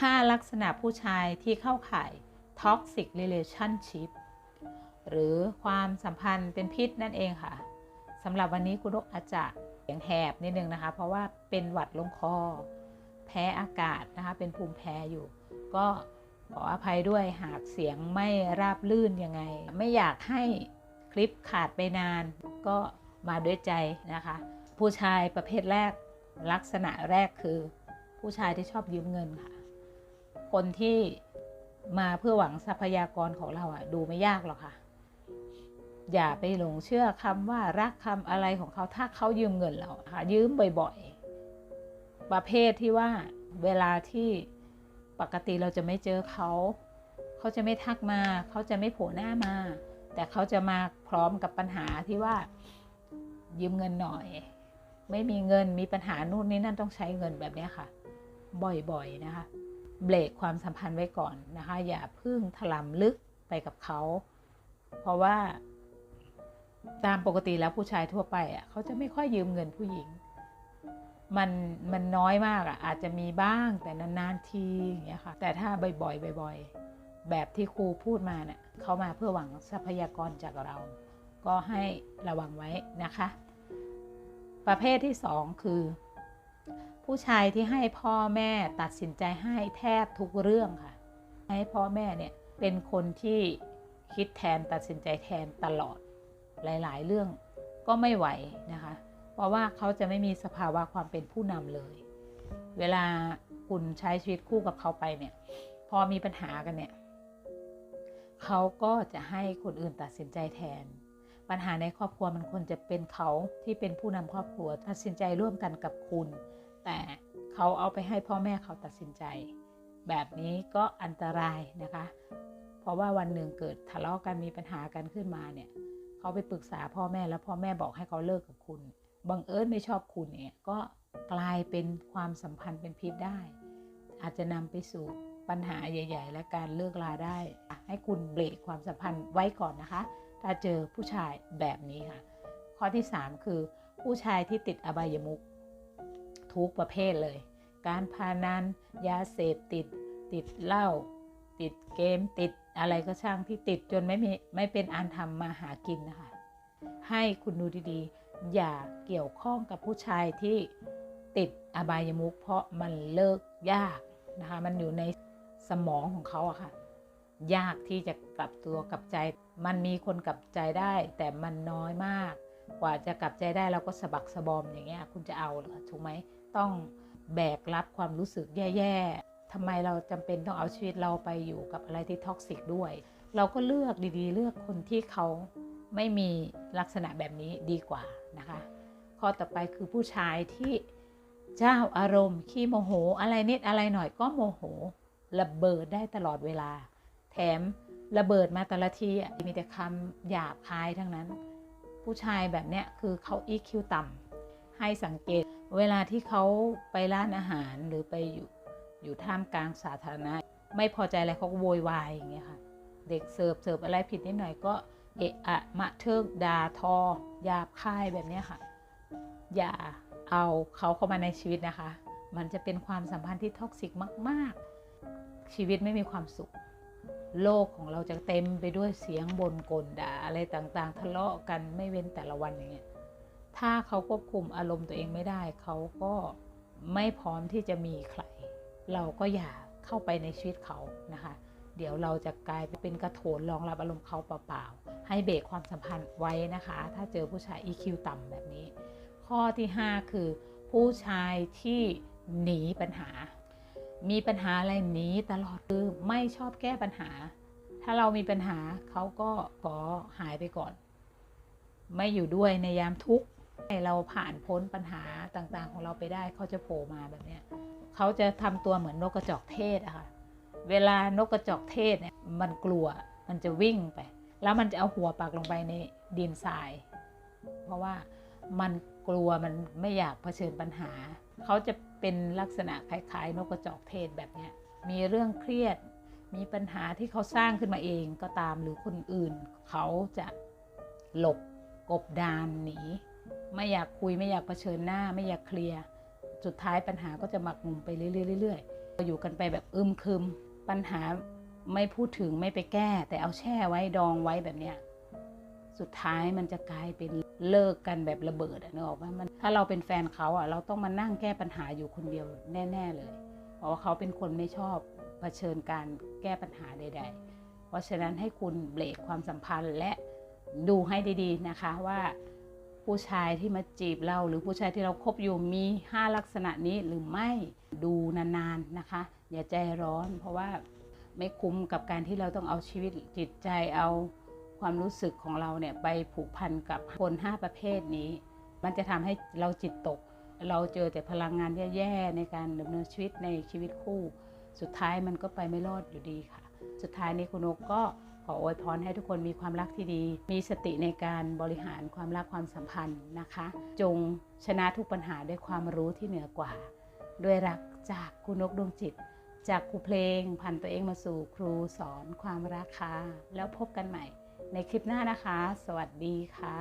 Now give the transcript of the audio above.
5 ลักษณะผู้ชายที่เข้าข่าย toxic relationship หรือความสัมพันธ์เป็นพิษนั่นเองค่ะสำหรับวันนี้คุณนกอาจจะเสียงแหบนิดนึงนะคะ เพราะว่าเป็นหวัดลงคอ แพ้อากาศนะคะ เป็นภูมิแพ้อยู่ ก็ขออภัยด้วยหากเสียงไม่ราบลื่นยังไง ไม่อยากให้คลิปขาดไปนาน ก็มาด้วยใจนะคะ ผู้ชายประเภทแรกลักษณะแรกคือ ผู้ชายที่ชอบยืมเงินค่ะ คนที่มาเพื่อหวังทรัพยากรของเราอะดูไม่ยากหรอกค่ะ อย่าไปหลงเชื่อคำว่ารักคำอะไรของเขาถ้าเขายืมเงินเราค่ะยืมบ่อยๆ ประเภทที่ว่าเวลาที่ปกติเราจะไม่เจอเขา เขาจะไม่ทักมา เขาจะไม่โผล่หน้ามา แต่เขาจะมาพร้อมกับปัญหาที่ว่ายืมเงินหน่อย ไม่มีเงินมีปัญหานู่นนี่นั่นต้องใช้เงินแบบนี้ค่ะ บ่อยๆนะคะ เบรกความสัมพันธ์ไว้ก่อนนะคะ อย่าเพึ่งถลำลึกไปกับเขา เพราะว่า ตามปกติแล้วผู้ชายทั่วไปอะเขาจะไม่ค่อยยืมเงินผู้หญิง มันมันน้อยมากอะอาจจะมีบ้างแต่นานๆทีอย่างเงี้ยค่ะ แต่ถ้าบ่อยๆบ่อยๆแบบที่ครูพูดมาเนี่ยเขามาเพื่อหวังทรัพยากรจากเรา ก็ให้ระวังไว้นะคะ ประเภทที่สองคือ ผู้ชายที่ให้พ่อแม่ตัดสินใจให้แทบทุกเรื่องค่ะ ให้พ่อแม่เนี่ยเป็นคนที่คิดแทนตัดสินใจแทนตลอดหลาย ๆ เรื่องก็ไม่ไหวนะคะ เพราะว่าเขาจะไม่มีสภาวะความเป็นผู้นำเลย เวลาคุณใช้ชีวิตคู่กับเขาไปเนี่ย พอมีปัญหากันเนี่ย เขาก็จะให้คนอื่นตัดสินใจแทน ปัญหาในครอบครัวมันควรจะเป็นเขาที่เป็นผู้นำครอบครัวตัดสินใจร่วมกันกับคุณ แต่เขาเอาไปให้พ่อแม่เขาตัดสินใจ แบบนี้ก็อันตรายนะคะ เพราะว่าวันหนึ่งเกิดทะเลาะกันมีปัญหากันขึ้นมาเนี่ยเขาไปปรึกษาพ่อแม่แล้วพ่อแม่บอกให้เขาเลิกกับคุณบังเอิญไม่ชอบคุณเนี่ยก็กลายเป็นความสัมพันธ์เป็นพิษได้ อาจจะนำไปสู่ปัญหาใหญ่ ๆ และการเลิกลาได้ ให้คุณเบรกความสัมพันธ์ไว้ก่อนนะคะ ถ้าเจอผู้ชายแบบนี้ค่ะ ข้อที่ 3 คือ ผู้ชายที่ติดอบายมุขทุกประเภทเลย การพานันยาเสพติด ติดเหล้าติดเกมติดอะไรก็ช่างที่ติดจนไม่มีไม่เป็นอันทำมาหากินนะคะ ให้คุณดูดีๆ อย่าเกี่ยวข้องกับผู้ชายที่ติดอบายมุขเพราะมันเลิกยากนะคะ มันอยู่ในสมองของเขาอะค่ะ ยากที่จะกลับตัวกลับใจ มันมีคนกลับใจได้ แต่มันน้อยมาก กว่าจะกลับใจได้เราก็สะบักสะบอมอย่างเงี้ยคุณจะเอาเหรอถูกไหมต้องแบกรับความรู้สึกแย่ๆทำไมเราจำเป็นต้องเอาชีวิตเราไปอยู่กับอะไรที่ท็อกซิกด้วย เราก็เลือกดีๆ เลือกคนที่เขาไม่มีลักษณะแบบนี้ดีกว่านะคะ ข้อต่อไปคือผู้ชายที่เจ้าอารมณ์ขี้โมโห อะไรนิดอะไรหน่อยก็โมโหระเบิดได้ตลอดเวลา แถมระเบิดมาแต่ละทีอะมีแต่คำหยาบคายทั้งนั้น ผู้ชายแบบเนี้ยคือเขา EQ ต่ำให้สังเกตเวลาที่เขาไปร้านอาหารหรือไปอยู่อยู่ท่ามกลางสาธารณะ ไม่พอใจอะไรเขาก็โวยวายอย่างเงี้ยค่ะ เด็กเสิร์ฟเสิร์ฟอะไรผิดนิดหน่อยก็เอะอะมะเทิกดาทอหยาบคายแบบเนี้ยค่ะ อย่าเอาเขาเข้ามาในชีวิตนะคะ มันจะเป็นความสัมพันธ์ที่ท็อกซิกมาก ๆ ชีวิตไม่มีความสุข โลกของเราจะเต็มไปด้วยเสียงบ่นกลด่าอะไรต่างๆ ทะเลาะกันไม่เว้นแต่ละวันอย่างเงี้ยถ้าเขาควบคุมอารมณ์ตัวเองไม่ได้ เขาก็ไม่พร้อมที่จะมีใคร เราก็อย่าเข้าไปในชีวิตเขานะคะ เดี๋ยวเราจะกลายเป็นกระโถนรองรับอารมณ์เขาเปล่าๆ ให้เบรกความสัมพันธ์ไว้นะคะ ถ้าเจอผู้ชาย EQ ต่ำแบบนี้ ข้อที่ 5 คือ ผู้ชายที่หนีปัญหา มีปัญหาอะไรหนีตลอดคือไม่ชอบแก้ปัญหา ถ้าเรามีปัญหาเขาก็ขอหายไปก่อน ไม่อยู่ด้วยในยามทุกข์ให้เราผ่านพ้นปัญหาต่างๆ ของเราไปได้เขาจะโผล่มาแบบเนี้ยเขาจะทำตัวเหมือนนกกระจอกเทศอะค่ะเวลานกกระจอกเทศเนี่ยมันกลัวมันจะวิ่งไป แล้วมันจะเอาหัวปักลงไปในดินทราย เพราะว่ามันกลัวมันไม่อยากเผชิญปัญหา เขาจะเป็นลักษณะคล้ายๆ นกกระจอกเทศแบบนี้มีเรื่องเครียด มีปัญหาที่เขาสร้างขึ้นมาเองก็ตามหรือคนอื่น เขาจะหลบกบดานหนีไม่อยากคุยไม่อยากเผชิญหน้า ไม่อยากเคลียร์สุดท้ายปัญหาก็จะหมักหมมไปเรื่อยๆเรื่อยๆอยู่กันไปแบบอึมครึม ปัญหาไม่พูดถึงไม่ไปแก้ แต่เอาแช่ไว้ดองไว้แบบเนี้ย สุดท้ายมันจะกลายเป็นเลิกกันแบบระเบิดอะนึกออกไหมมันถ้าเราเป็นแฟนเขาอะเราต้องมานั่งแก้ปัญหาอยู่คนเดียวแน่ ๆ เลย เพราะว่าเขาเป็นคนไม่ชอบเผชิญการแก้ปัญหาใด ๆ เพราะฉะนั้นให้คุณเบรกความสัมพันธ์และดูให้ดีๆนะคะว่าผู้ชายที่มาจีบเรา หรือผู้ชายที่เราคบอยู่มี 5 ลักษณะนี้หรือไม่ดูนาน ๆ นะคะ อย่าใจร้อน เพราะว่าไม่คุ้มกับการที่เราต้องเอาชีวิตจิตใจเอา ความรู้สึกของเราเนี่ยไปผูกพันกับคน 5 ประเภทนี้ มันจะทำให้เราจิตตก เราเจอแต่พลังงานแย่ๆในการดำเนินชีวิตในชีวิตคู่ สุดท้ายมันก็ไปไม่รอดอยู่ดีค่ะ สุดท้ายนี้คุณนกก็ขออวยพรให้ทุกคนมีความรักที่ดี มีสติในการบริหารความรักความสัมพันธ์นะคะ จงชนะทุกปัญหาด้วยความรู้ที่เหนือกว่า ด้วยรักจากคุณนกดวงจิต จากครูเพลงพันตัวเองมาสู่ครูสอนความรักค่ะแล้วพบกันใหม่ ในคลิปหน้านะคะ สวัสดีค่ะ